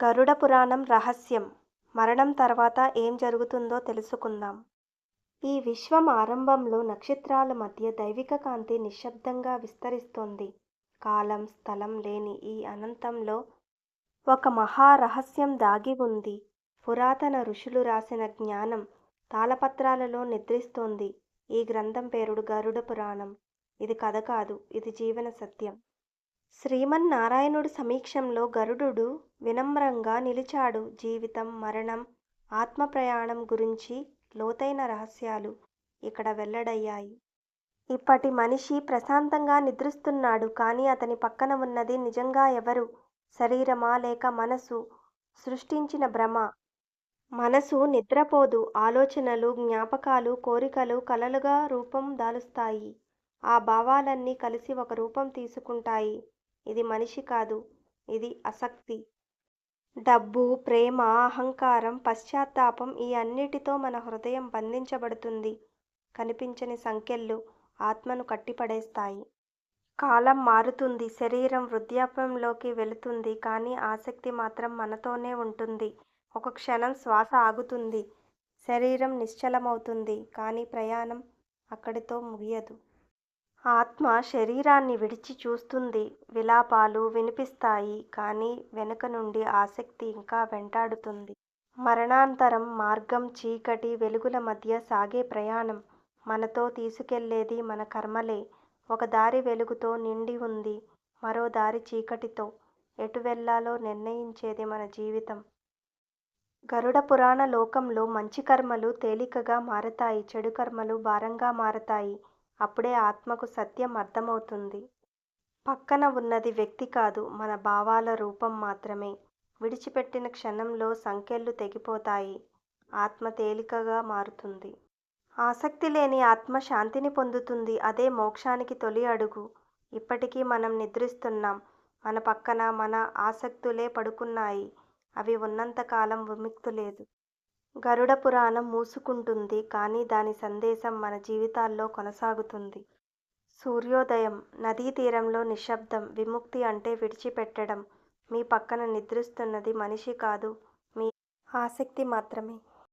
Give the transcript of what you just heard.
గరుడ పురాణం రహస్యం మరణం తర్వాత ఏం జరుగుతుందో తెలుసుకుందాం. ఈ విశ్వం ఆరంభంలో నక్షత్రాల మధ్య దైవిక కాంతి నిశ్శబ్దంగా విస్తరిస్తోంది. కాలం, స్థలం లేని ఈ అనంతంలో ఒక మహా రహస్యం దాగి ఉంది. పురాతన ఋషులు రాసిన జ్ఞానం తాళపత్రాలలో నిద్రిస్తోంది. ఈ గ్రంథం పేరుడు గరుడ పురాణం. ఇది కథ కాదు. ఇది జీవన సత్యం. శ్రీమన్నారాయణుడి సమీక్షంలో గరుడు వినమ్రంగా నిలిచాడు. జీవితం, మరణం, ఆత్మ ప్రయాణం గురించి లోతైన రహస్యాలు ఇక్కడ వెల్లడయ్యాయి. ఇప్పటి మనిషి ప్రశాంతంగా నిద్రిస్తున్నాడు. కానీ అతని పక్కన ఉన్నది నిజంగా ఎవరు? శరీరమా లేక మనసు సృష్టించిన భ్రమ? మనసు నిద్రపోదు. ఆలోచనలు, జ్ఞాపకాలు, కోరికలు కలలుగా రూపం దాలుస్తాయి. ఆ భావాలన్నీ కలిసి ఒక రూపం తీసుకుంటాయి. ఇది మనిషి కాదు. ఇది అసక్తి డబ్బు, ప్రేమ, అహంకారం, పశ్చాత్తాపం ఈ అన్నిటితో మన హృదయం బంధించబడుతుంది. కనిపించని సంఖ్యలు ఆత్మను కట్టిపడేస్తాయి. కాలం మారుతుంది. శరీరం వృద్ధాప్యంలోకి వెళుతుంది. కానీ ఆసక్తి మాత్రం మనతోనే ఉంటుంది. ఒక క్షణం శ్వాస ఆగుతుంది. శరీరం నిశ్చలమవుతుంది. కానీ ప్రయాణం అక్కడితో ముగియదు. ఆత్మ శరీరాన్ని విడిచి చూస్తుంది. విలాపాలు వినిపిస్తాయి. కానీ వెనుక నుండి ఆసక్తి ఇంకా వెంటాడుతుంది. మరణాంతరం మార్గం చీకటి, వెలుగుల మధ్య సాగే ప్రయాణం. మనతో తీసుకెళ్ళేది మన కర్మలే. ఒక దారి వెలుగుతో నిండి ఉంది. మరో దారి చీకటితో. ఎటు వెళ్ళాలో నిర్ణయించేది మన జీవితం. గరుడ పురాణ లోకంలో మంచి కర్మలు తేలికగా మారతాయి. చెడు కర్మలు భారంగా మారతాయి. అప్పుడే ఆత్మకు సత్యం అర్థమవుతుంది. పక్కన ఉన్నది వ్యక్తి కాదు. మన భావాల రూపం మాత్రమే. విడిచిపెట్టిన క్షణంలో సంకెళ్ళు తెగిపోతాయి. ఆత్మ తేలికగా మారుతుంది. ఆసక్తి లేని ఆత్మ శాంతిని పొందుతుంది. అదే మోక్షానికి తొలి అడుగు. ఇప్పటికీ మనం నిద్రిస్తున్నాం. మన పక్కన మన ఆసక్తులే పడుకున్నాయి. అవి ఉన్నంతకాలం విముక్తు విముక్తి లేదు. గరుడ పురాణం మూసుకుంటుంది. కానీ దాని సందేశం మన జీవితాల్లో కొనసాగుతుంది. సూర్యోదయం. నదీ తీరంలో నిశ్శబ్దం. విముక్తి అంటే విడిచిపెట్టడం. మీ పక్కన నిద్రిస్తున్నది మనిషి కాదు. మీ ఆసక్తి మాత్రమే.